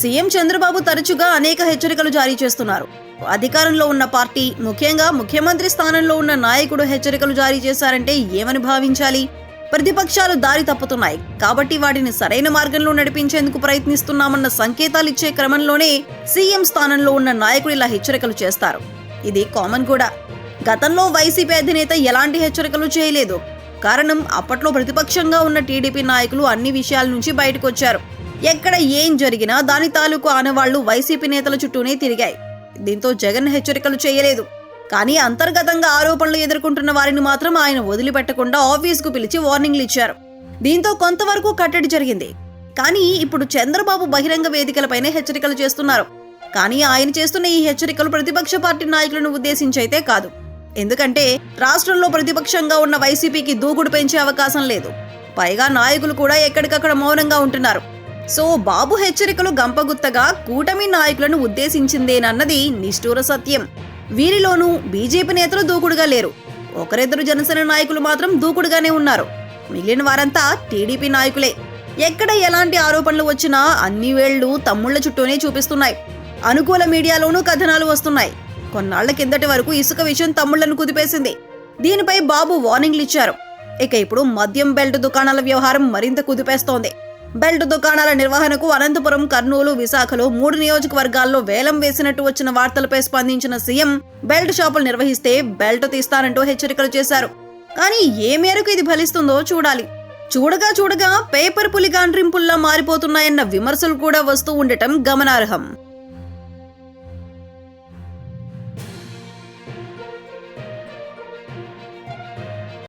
CM Chandrababu తరచుగా అనేక హెచ్చరికలు జారీ చేస్తున్నారు. అధికారంలో ఉన్న పార్టీ ముఖ్యంగా ముఖ్యమంత్రి స్థానంలో ఉన్న నాయకుడు హెచ్చరికలు జారీ చేశారంటే ఏమని భావించాలి? ప్రతిపక్షాలు దారి తప్పుతున్నాయి. కాబట్టి వాటిని సరైన మార్గంలో నడిపించేందుకు ప్రయత్నిస్తున్నామన్న సంకేతాలు ఇచ్చే క్రమంలోనే సీఎం స్థానంలో ఉన్న నాయకుడు ఇలా హెచ్చరికలు చేస్తారు. ఇది కామన్ కూడా. గతంలో వైసీపీ అధినేత ఎలాంటి హెచ్చరికలు చేయలేదు. కారణం అప్పట్లో ప్రతిపక్షంగా ఉన్న టీడీపీ నాయకులు అన్ని విషయాల నుంచి బయటకొచ్చారు ఎక్కడ ఏం జరిగినా దాని తాలూకు ఆనవాళ్ళు వైసీపీ నేతల చుట్టూనే తిరిగాయి. దీంతో జగన్ హెచ్చరికలు చేయలేదు. కానీ అంతర్గతంగా ఆరోపణలు ఎదుర్కొంటున్న వారిని మాత్రం ఆయన వదిలిపెట్టకుండా ఆఫీస్కు పిలిచి వార్నింగ్లు ఇచ్చారు. దీంతో కొంతవరకు కట్టడి జరిగింది. కానీ ఇప్పుడు చంద్రబాబు బహిరంగ వేదికలపైనే హెచ్చరికలు చేస్తున్నారు. కానీ ఆయన చేస్తున్న ఈ హెచ్చరికలు ప్రతిపక్ష పార్టీ నాయకులను ఉద్దేశించి అయితే కాదు. ఎందుకంటే రాష్ట్రంలో ప్రతిపక్షంగా ఉన్న వైసీపీకి దూకుడు పెంచే అవకాశం లేదు. పైగా నాయకులు కూడా ఎక్కడికక్కడ మౌనంగా ఉంటున్నారు. సో బాబు హెచ్చరికలు గంపగుత్తగా కూటమి నాయకులను ఉద్దేశించిందేనన్నది నిష్ఠూర సత్యం. వీరిలోనూ బీజేపీ నేతలు దూకుడుగా లేరు. ఒకరిద్దరు జనసేన నాయకులు మాత్రం దూకుడుగానే ఉన్నారు. మిగిలిన వారంతా టీడీపీ నాయకులే. ఎక్కడ ఎలాంటి ఆరోపణలు వచ్చినా అన్ని వేళ్ళు తమ్ముళ్ళ చుట్టూనే చూపిస్తున్నాయి. అనుకూల మీడియాలోనూ కథనాలు వస్తున్నాయి. కొన్నాళ్ళ కిందటి వరకు ఇసుక విషయం తమ్ముళ్ళను కుదిపేసింది. దీనిపై బాబు వార్నింగ్లు ఇచ్చారు. ఇక ఇప్పుడు మద్యం బెల్ట్ దుకాణాల వ్యవహారం మరింత కుదిపేస్తోంది. బెల్ట్ దుకాణాల నిర్వహణకు అనంతపురం కర్నూలు విశాఖలో మూడు నియోజకవర్గాల్లో వేలం వేసినట్టు వచ్చిన వార్తలపై స్పందించిన సీఎం బెల్ట్ షాపులు నిర్వహిస్తే బెల్ట్ తీస్తానంటూ హెచ్చరికలు చేశారు. కానీ ఏ మేరకు ఇది ఫలిస్తుందో చూడాలి. చూడగా చూడగా పేపర్ పులిగాండ్రింపుల్లా మారిపోతున్నాయన్న విమర్శలు కూడా వస్తూ ఉండటం గమనార్హం.